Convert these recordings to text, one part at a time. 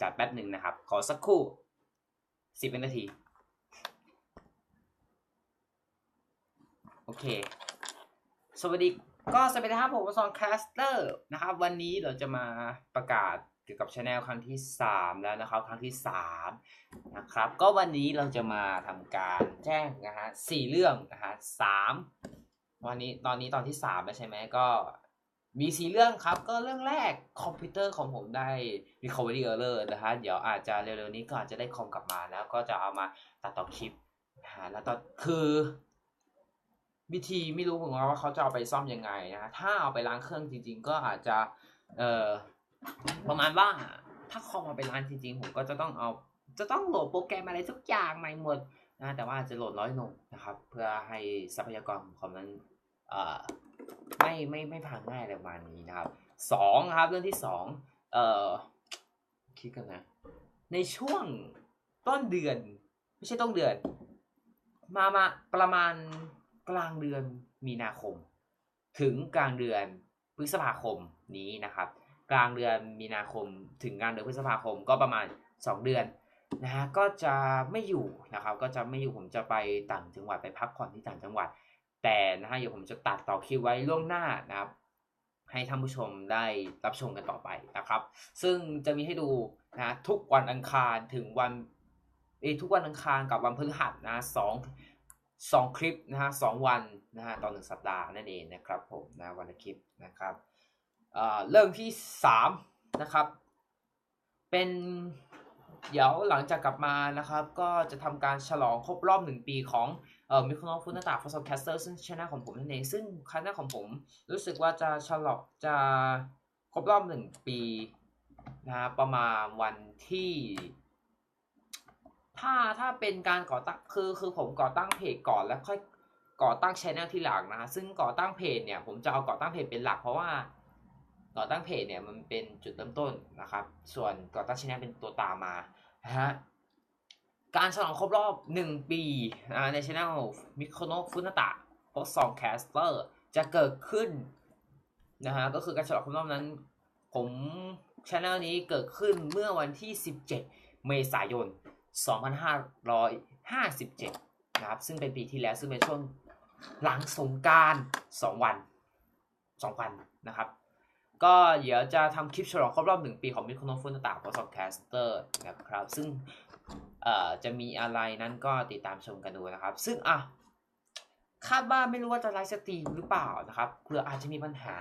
จัดแป๊บหนึ่งนะครับ ขอสักครู่สิบนาที โอเค สวัสดีก็สวัสดีครับผมซองแคสเตอร์นะครับ วันนี้เราจะมาประกาศเกี่ยวกับช anel ครั้งที่ 3 แล้วนะครับ ครั้งที่ 3 นะครับ ก็วันนี้เราจะมาทำการแจ้งนะฮะสี่เรื่องนะฮะสามวันนี้ตอนนี้ตอนที่3แล้วใช่ไหมก็ มีสี่เรื่องครับก็เรื่องแรกคอมพิวเตอร์ของผมได้ recovery error นะฮะเดี๋ยวอาจจะเร็วๆนี้ก็อาจจะได้คอมกลับมาแล้วก็จะเอามาตัดต่อคลิปนะฮะแล้วตอคือวิธีไม่รู้เหมือนกันว่าเขาจะเอาไปซ่อมยังไงนะฮะถ้าเอาไปล้างเครื่องจริง ๆ ก็อาจจะเอ่อประมาณว่าถ้าคอมเอาไปล้างจริง ๆ ผมก็จะต้องเอาจะต้องโหลดโปรแกรมอะไรทุกอย่างใหม่หมดนะแต่ว่าอาจจะโหลดน้อยลงนะครับเพื่อให้ทรัพยากรของคอมนั้น ไม่ไม่ไม่พังง่ายอะไรประมาณนี้นะครับสองครับเรื่องที่สองเอ่อคิดกันนะ ในช่วงต้นเดือน ไม่ใช่ต้นเดือน มามาประมาณกลางเดือนมีนาคม ถึงกลางเดือนพฤษภาคมนี้นะครับ กลางเดือนมีนาคม ถึงกลางเดือนพฤษภาคมก็ประมาณ 2 เดือนนะฮะก็จะไม่อยู่นะครับ ก็จะไม่อยู่ผมจะไปต่างจังหวัดไปพักผ่อนที่ต่างจังหวัด แต่นะฮะเดี๋ยวผมจะตัดต่อคิวไว้ล่วงหน้านะครับ ให้ท่านผู้ชมได้รับชมกันต่อไปนะครับ ซึ่งจะมีให้ดูนะทุกวันอังคารถึงวันเอทุกวันอังคารกับวันพฤหัสนะสองสองคลิปนะฮะสองวันนะฮะต่อหนึ่งสัปดาห์นั่นเองนะครับผมนะวันละคลิปนะครับเอ่อเรื่องที่สามนะครับ เป็น เดี๋ยวหลังจากกลับมานะครับ ก็จะทำการฉลองครบรอบหนึ่งปีของเอ่อมิคโนฟุนตาฟอสโซแคสเตอร์ซึ่งช anel ของผมนั่นเอง ซึ่งคณะของผมรู้สึกว่าจะฉลองจะครบรอบหนึ่งปีนะประมาณวันที่ ถ้าถ้าเป็นการก่อตั้งคือคือผมก่อตั้งเพจก่อนแล้วค่อยก่อตั้งช anel ที่หลังนะซึ่งก่อตั้งเพจเนี่ยผมจะเอาก่อตั้งเพจเป็นหลักเพราะว่า ก่อตั้งเพจเนี่ยมันเป็นจุดเริ่มต้นนะครับ ส่วนก่อตั้งช anel เป็นตัวตามมานะฮะการฉลองครบรอบ 1 ปีในช anel มิโคโนฟุนตะโพสซองแคสเตอร์จะเกิดขึ้นนะฮะก็คือการฉลองครบรอบนั้น ผมช anel นี้เกิดขึ้นเมื่อวันที่ 17 เมษายน 2557 นะครับ ซึ่งเป็นปีที่แล้วซึ่งเป็นช่วงหลังสงกราร 2 วัน 2 วันนะครับ ก็เดี๋ยวจะทำคลิปฉลองครบรอบ1ปีของมิโคโนฟุนตะพอสแคสเตอร์นะครับ ซึ่งเอ่อจะมีอะไรนั้นก็ติดตามชมกันดูนะครับ ซึ่งอะคาดว่าไม่รู้ว่าจะไลฟ์สตรีมหรือเปล่านะครับเผื่ออาจจะมีปัญหา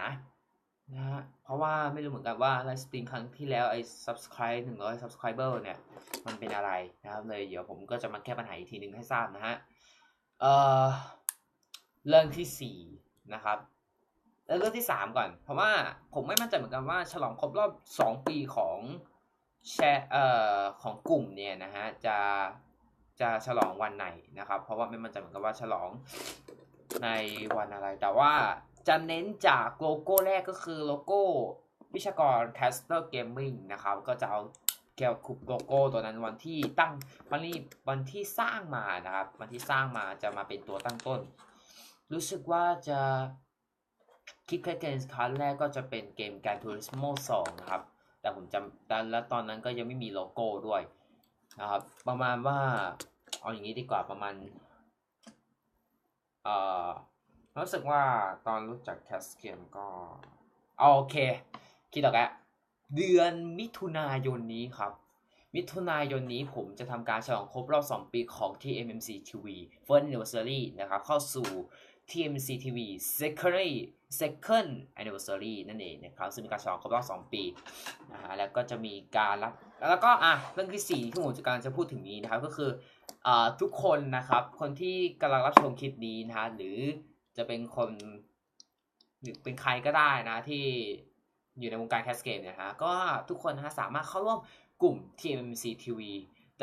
นะฮะเพราะว่าไม่รู้เหมือนกันว่าไลฟ์สตรีมครั้งที่แล้วไอ้ subscribe 100 subscriber เนี่ยมันเป็นอะไรนะครับเลยเดี๋ยวผมก็จะมาแก้ปัญหาอีกทีหนึ่งให้ทราบนะฮะเอ่อเรื่องที่สี่นะครับ เรื่องที่สามก่อน เพราะว่าผมไม่มั่นใจเหมือนกันว่าฉลองครบรอบสองปีของแชร์เอ่อของกลุ่มเนี่ยนะฮะจะจะฉลองวันไหนนะครับ เพราะว่าไม่มั่นใจเหมือนกันว่าฉลองในวันอะไร แต่ว่าจะเน้นจากโลโก้แรกก็คือโลโก้วิชากร Caster Gaming นะครับ ก็จะเอาเกี่ยวกับโลโก้ตัวนั้นวันที่ตั้งวันที่วันที่สร้างมานะครับ วันที่สร้างมาจะมาเป็นตัวตั้งต้น รู้สึกว่าจะ คิดแค่เกมครั้งแรกก็จะเป็นเกมการทูริสโม2นะครับ แต่ผมจำแต่และตอนนั้นก็ยังไม่มีโลโก้ด้วยนะครับ ประมาณว่าเอาอย่างนี้ดีกว่าประมาณเอ่อรู้สึกว่าตอนรู้จักแคสเกมก็โอเค คิดออกแล้วเดือนมิถุนายนนี้ครับ มิถุนายนนี้ผมจะทำการฉลองครบรอบ 2 ปีของ TMMC TV First Anniversary นะครับ เข้าสู่ TMC TV Second Second Anniversary นั่นเองนะครับซึ่งเป็นการฉลองครบรอบ2ปีนะฮะแล้วก็จะมีการรับแล้วก็อะเรื่องที่4ที่ผมจะการจะพูดถึงนี้นะครับก็คืออ่าทุกคนนะครับ คนที่กำลังรับชมคลิปนี้นะฮะหรือจะเป็นคนหรือเป็นใครก็ได้นะที่อยู่ในวงการแคสเกมเนี่ยฮะก็ทุกคนนะฮะสามารถเข้าร่วมกลุ่ม TMC TV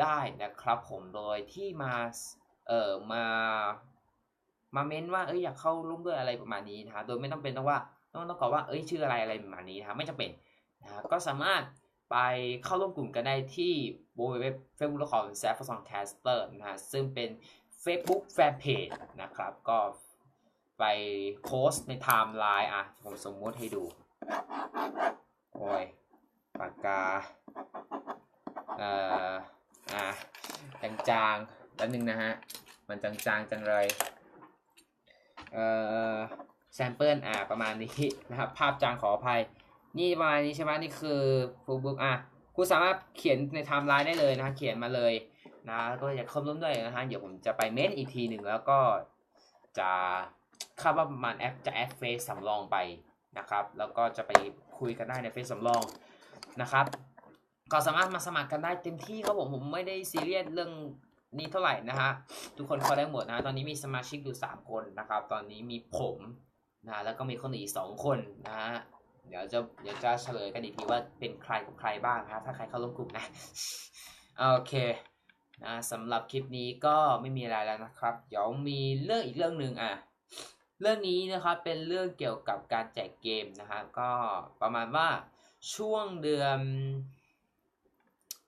ได้นะครับผมโดยที่มาเอ่อมา มาเม้นว่าเอ้ยอยากเข้าร่วมด้วยอะไรประมาณนี้นะโดยไม่ต้องเป็นต้องว่าต้องต้องกรอกว่าเอ้ยชื่ออะไรอะไรประมาณนี้นะไม่จำเป็นนะก็สามารถไปเข้าร่วมกลุ่มกันได้ที่ www facebook com s a f s o n c a s t e r นะฮะซึ่งเป็น Facebook Fanpage นะครับ ก็ไปโพสในไทม์ไลน์อะ ผมสมมติให้ดู โอ้ยปากกา เอ่อ อะจางๆแป๊บนึงนะฮะ มันจางๆจังเลย แซมเปิลอะประมาณนี้นะครับ ภาพจางขออภัย นี่ประมาณนี้ใช่ไหมนี่คือฟูบุ๊กอะคุณสามารถเขียนในไทม์ไลน์ได้เลยนะเขียนมาเลยนะก็อย่าเคิมร่วมด้วยนะฮะเดี๋ยวผมจะไปเม้นอีกทีหนึ่งแล้วก็จะคาดว่าประมาณแอปจะแอดเฟซสำรองไปนะครับ แล้วก็จะไปคุยกันได้ในเฟซสำรองนะครับก็สามารถมาสมัครกันได้เต็มที่ครับผมผมไม่ได้ซีเรียสเรื่อง นี้เท่าไหร่นะฮะทุกคนเข้าได้หมดนะตอนนี้มีสมาชิกอยู่ 3 คนนะครับ ตอนนี้มีผมนะแล้วก็มีคนอีก 2 คนนะฮะเดี๋ยวจะเดี๋ยวจะเฉลยกันอีกทีว่าเป็นใครกับใครบ้างนะถ้าใครเข้าร่วมกลุ่มนะโอเคนะสำหรับคลิปนี้ก็ไม่มีอะไรแล้วนะครับ เดี๋ยวมีเรื่องอีกเรื่องหนึ่งอะเรื่องนี้นะครับเป็นเรื่องเกี่ยวกับการแจกเกมนะครับก็ประมาณว่าช่วงเดือน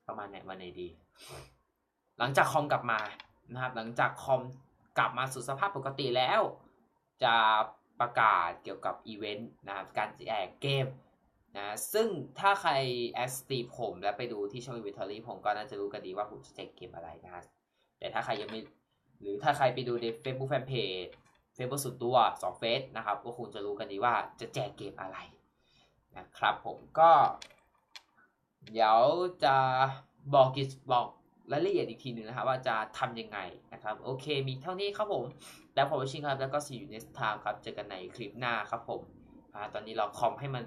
ประมาณไหนวันไหนดี หลังจากคอมกลับมานะครับหลังจากคอมกลับมาสู่สภาพปกติแล้ว จะประกาศเกี่ยวกับอีเวนต์นะครับการแจกเกมนะซึ่งถ้าใครแอสตีผมและไปดูที่ช่องอิทอรี่ผมก็น่าจะรู้กันดีว่าผมจะแจกเกมอะไรนะแต่ถ้าใครยังไม่หรือถ้าใครไปดูใน Facebook Fanpage เฟซบุ๊กส่วนตัวสองเฟซนะครับก็คงจะรู้กันดีว่าจะแจกเกมอะไรนะครับผมก็ เดี๋ยวจะบอกกิจบอก รายละเอียดอีกทีหนึ่งนะครับว่าจะทำยังไงนะครับโอเค มีเท่านี้ครับผม แล้วผมชิงครับแล้วก็ see you next time ครับเจอกันในคลิปหน้าครับผมตอนนี้เราคอมให้มัน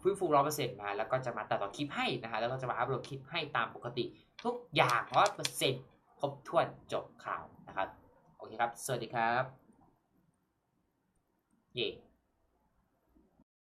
ฟื้นฟูร้อยเปอร์เซ็นต์มาแล้วก็จะมาตัดต่อคลิปให้นะฮะแล้วก็จะมาอัพโหลดคลิปให้ตามปกติ ทุกอย่างร้อยเปอร์เซ็นต์ครบถ้วนจบข่าวนะครับโอเคครับ สวัสดีครับ เย่